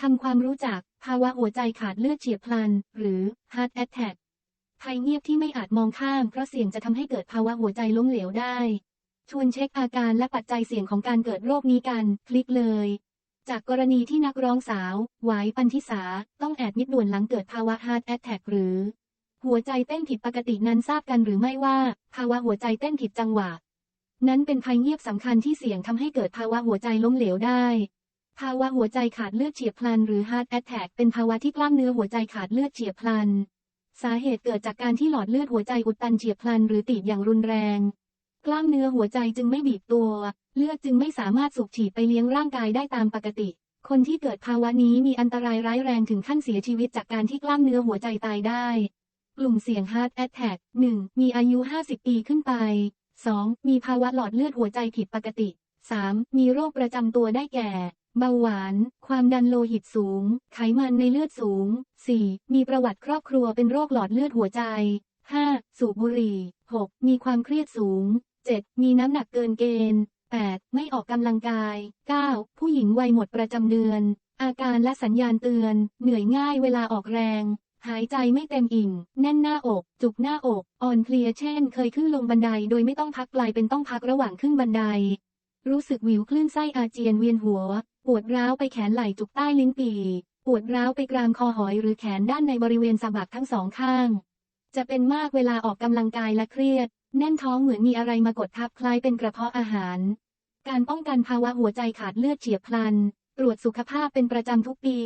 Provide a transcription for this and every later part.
ทำความรู้จัก ภาวะหัวใจขาดเลือดเฉียบพลัน หรือ heart attack ภัยเงียบที่ไม่อาจมองข้าม เพราะเสี่ยงจะทำให้เกิดภาวะหัวใจล้มเหลวได้ ชวนเช็คอาการและปัจจัยเสี่ยงของการเกิดโรคนี้กัน คลิกเลย จากกรณีที่นักร้องสาวหวายปันทิสา ต้องแอดมิดด่วนหลังเกิดภาวะ heart attack หรือ หัวใจเต้นผิดปกตินั้นทราบกันหรือไม่ว่า ภาวะหัวใจเต้นผิดจังหวะ นั้นเป็นภัยเงียบสำคัญที่เสี่ยงทำให้เกิดภาวะหัวใจล้มเหลวได้ ภาวะหัวใจขาดเลือดเฉียบพลัน หรือ heart attack เป็นภาวะที่กล้ามเนื้อหัวใจขาดเลือดเฉียบพลัน สาเหตุเกิดจากการที่หลอดเลือดหัวใจอุดตันเฉียบพลัน หรือตีบอย่างรุนแรง กล้ามเนื้อหัวใจจึงไม่บีบตัว เลือดจึงไม่สามารถสูบฉีดไปเลี้ยงร่างกายได้ตามปกติ คนที่เกิดภาวะนี้มีอันตรายร้ายแรงถึงขั้นเสียชีวิตจากการที่กล้ามเนื้อหัวใจตายได้ กลุ่มเสี่ยง heart attack 1. มีอายุ 50 ปีขึ้นไป 2. มีภาวะหลอดเลือดหัวใจผิดปกติ 3. มีโรคประจำตัวได้แก่ เบาหวาน ความดันโลหิตสูง ไขมันในเลือดสูง 4. มีประวัติครอบครัวเป็นโรคหลอดเลือดหัวใจ 5. สูบบุหรี่ 6. มีความเครียดสูง 7. มีน้ำหนักเกินเกณฑ์ 8. ไม่ออกกำลังกาย 9. ผู้หญิงวัยหมดประจำเดือน อาการและสัญญาณเตือน เหนื่อยง่ายเวลาออกแรง หายใจไม่เต็มอิ่ม แน่นหน้าอก จุกหน้าอก อ่อนเพลียเช่น เคยขึ้นลงบันไดโดยไม่ต้องพักกลายเป็นต้องพักระหว่างขึ้นบันได รู้สึกวิวคลื่นไส้อาเจียนเวียนหัว ปวดร้าวไปแขนไหล่จุกใต้ลิ้นปี่ ปวดร้าวไปกรามคอหอยหรือแขนด้านในบริเวณสะบักทั้งสองข้าง จะเป็นมากเวลาออกกำลังกายและเครียด แน่นท้องเหมือนมีอะไรมากดทับคล้ายเป็นกระเพาะอาหาร การป้องกันภาวะหัวใจขาดเลือดเฉียบพลัน ตรวจสุขภาพเป็นประจำทุกปี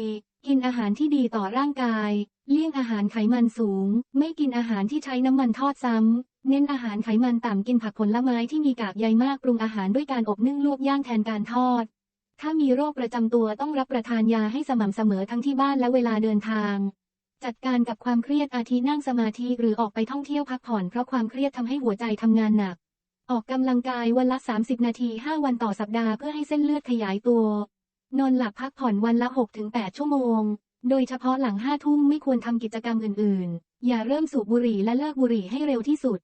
กินอาหารที่ดีต่อร่างกาย เลี่ยงอาหารไขมันสูง ไม่กินอาหารที่ใช้น้ำมันทอดซ้ำเน้นอาหารไขมันต่ำกินผักผลไม้ที่มีกากใยมากปรุงอาหารด้วยการอบนึ่งลวกย่างแทนการทอด ถ้ามีโรคประจำตัวต้องรับประทานยาให้สม่ำเสมอทั้งที่บ้านและเวลาเดินทาง จัดการกับความเครียดอาทินั่งสมาธิหรือออกไปท่องเที่ยวพักผ่อนเพราะความเครียดทำให้หัวใจทำงานหนัก ออกกำลังกายวันละ 30 นาที 5 วันต่อสัปดาห์เพื่อให้เส้นเลือดขยายตัวนอนหลับพักผ่อนวันละ 6-8 ชั่วโมง โดยเฉพาะหลัง5ทุ่มไม่ควรทำกิจกรรมอื่น ๆ อย่าเริ่มสูบบุหรี่และเลิกบุหรี่ให้เร็วที่สุด